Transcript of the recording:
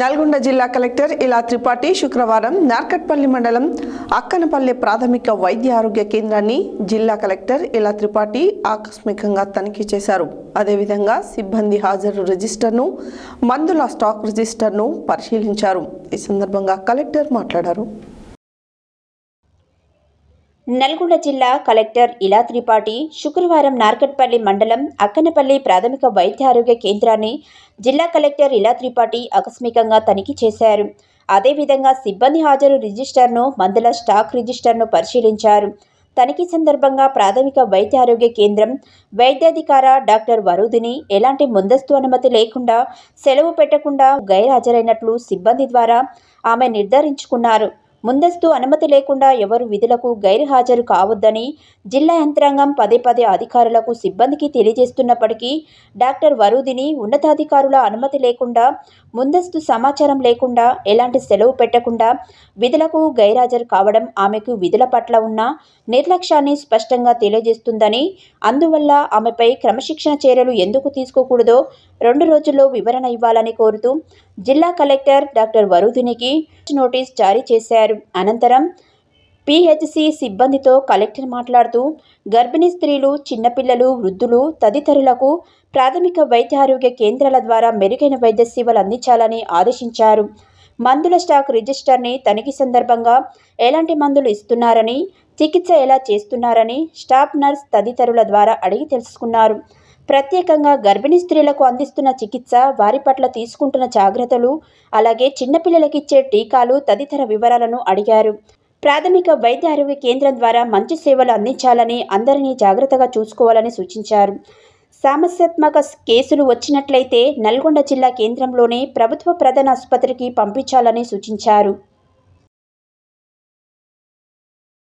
నల్గొండ జిల్లా కలెక్టర్ ఇలా త్రిపాఠి శుక్రవారం నార్కట్పల్లి మండలం అక్కనపల్లి ప్రాథమిక వైద్య ఆరోగ్య కేంద్రాన్ని జిల్లా కలెక్టర్ ఇలా త్రిపాఠి ఆకస్మికంగా తనిఖీ చేశారు. అదేవిధంగా సిబ్బంది హాజరు రిజిస్టర్ను మందుల స్టాక్ రిజిస్టర్ను పరిశీలించారు. ఈ సందర్భంగా కలెక్టర్ మాట్లాడారు. నల్గొండ జిల్లా కలెక్టర్ ఇలా త్రిపాఠి శుక్రవారం నార్కట్పల్లి మండలం అక్కనపల్లి ప్రాథమిక వైద్య ఆరోగ్య కేంద్రాన్ని జిల్లా కలెక్టర్ ఇలా త్రిపాఠి ఆకస్మికంగా తనిఖీ చేశారు. అదేవిధంగా సిబ్బంది హాజరు రిజిస్టర్ను మందుల స్టాక్ రిజిస్టర్ను పరిశీలించారు. తనిఖీ సందర్భంగా ప్రాథమిక వైద్య ఆరోగ్య కేంద్రం వైద్యాధికార డాక్టర్ వరుదిని ఎలాంటి ముందస్తు అనుమతి లేకుండా సెలవు పెట్టకుండా గైర్హాజరైనట్లు సిబ్బంది ద్వారా ఆమె నిర్ధారించుకున్నారు. ముందస్తు అనుమతి లేకుండా ఎవరు విధులకు గైర్హాజరు కావద్దని జిల్లా యంత్రాంగం పదే పదే అధికారులకు సిబ్బందికి తెలియజేస్తున్నప్పటికీ డాక్టర్ వరూదిని ఉన్నతాధికారుల అనుమతి లేకుండా ముందస్తు సమాచారం లేకుండా ఎలాంటి సెలవు పెట్టకుండా విధులకు గైరాజరు కావడం ఆమెకు విధుల పట్ల ఉన్న నిర్లక్ష్యాన్ని స్పష్టంగా తెలియజేస్తుందని అందువల్ల ఆమెపై క్రమశిక్షణ చర్యలు ఎందుకు తీసుకోకూడదో రెండు రోజుల్లో వివరణ ఇవ్వాలని కోరుతూ జిల్లా కలెక్టర్ డాక్టర్ వరుధునికి నోటీస్ జారీ చేశారు. అనంతరం పిహెచ్సి సిబ్బందితో కలెక్టర్ మాట్లాడుతూ గర్భిణీ స్త్రీలు చిన్నపిల్లలు వృద్ధులు తదితరులకు ప్రాథమిక వైద్య ఆరోగ్య కేంద్రాల ద్వారా మెరుగైన వైద్య సేవలు అందించాలని ఆదేశించారు. మందుల స్టాక్ రిజిస్టర్ని తనిఖీ సందర్భంగా ఎలాంటి మందులు ఇస్తున్నారని చికిత్స ఎలా చేస్తున్నారని స్టాఫ్ నర్స్ తదితరుల ద్వారా అడిగి తెలుసుకున్నారు. ప్రత్యేకంగా గర్భిణీ స్త్రీలకు అందిస్తున్న చికిత్స వారి పట్ల తీసుకుంటున్న జాగ్రత్తలు అలాగే చిన్నపిల్లలకి ఇచ్చే టీకాలు తదితర వివరాలను అడిగారు. ప్రాథమిక వైద్య ఆరోగ్య కేంద్రం ద్వారా మంచి సేవలు అందించాలని అందరినీ జాగ్రత్తగా చూసుకోవాలని సూచించారు. సమస్యాత్మక కేసులు వచ్చినట్లయితే నల్గొండ జిల్లా కేంద్రంలోనే ప్రభుత్వ ప్రధాన ఆసుపత్రికి పంపించాలని సూచించారు.